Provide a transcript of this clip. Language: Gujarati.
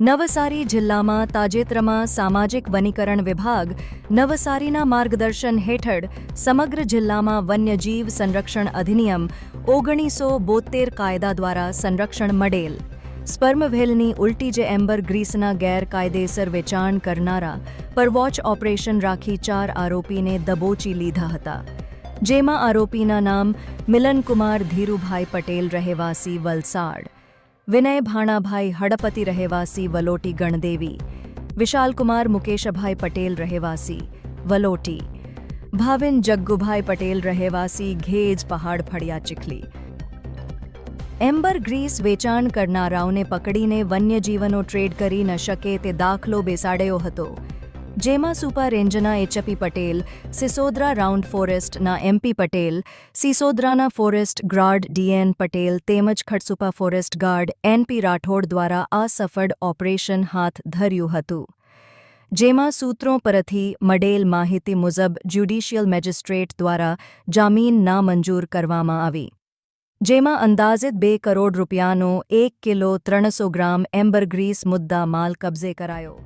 નવસારી જિલ્લામાં તાજેતરમાં સામાજિક વનીકરણ વિભાગ નવસારીના માર્ગદર્શન હેઠળ સમગ્ર જિલ્લામાં વન્યજીવ સંરક્ષણ અધિનિયમ ઓગણીસો બોતેર કાયદા દ્વારા સંરક્ષણ મળેલ. સ્પર્મવેલની ઉલટી જે એમ્બર ગ્રીસના ગેરકાયદેસર વેચાણ કરનારા પર વોચ ઓપરેશન રાખી ચાર આરોપીને દબોચી લીધા હતા. જેમાં આરોપીના નામ મિલનકુમાર ધીરુભાઈ પટેલ, રહેવાસી વલસાડ. વિનય ભાણાભાઈ હડપતિ રહેવાસી વલોટી ગણદેવી વિશાલકુમાર મુકેશભાઈ પટેલ રહેવાસી વલોટી ભાવિન જગ્ગુભાઈ પટેલ રહેવાસી ઘેજ પહાડ ફળિયા ચીખલી એમ્બર ગ્રીસ વેચાણ કરનારાઓને પકડીને વન્યજીવનો ટ્રેડ કરી ન શકે તે દાખલો બેસાડ્યો હતો જેમાં સુપા રેન્જના એચપી પટેલ, સિસોદરા રાઉન્ડ ફોરેસ્ટના એમપી પટેલ, સિસોદરાના ફોરેસ્ટ ગાર્ડ ડીએન પટેલ તેમજ Khadsupa forest guard NP Rathod દ્વારા આ સફળ ઓપરેશન હાથ ધર્યું હતું. જેમાં સૂત્રો પરથી મળેલ માહિતી મુજબ જ્યુડિશિયલ મેજિસ્ટ્રેટ દ્વારા જામીન નામંજૂર કરવામાં આવી. જેમાં અંદાજિત બે કરોડ રૂપિયાનો એક કિલો ત્રણસો ગ્રામ એમ્બરગ્રીસ મુદ્દા માલ કબજે કરાયો.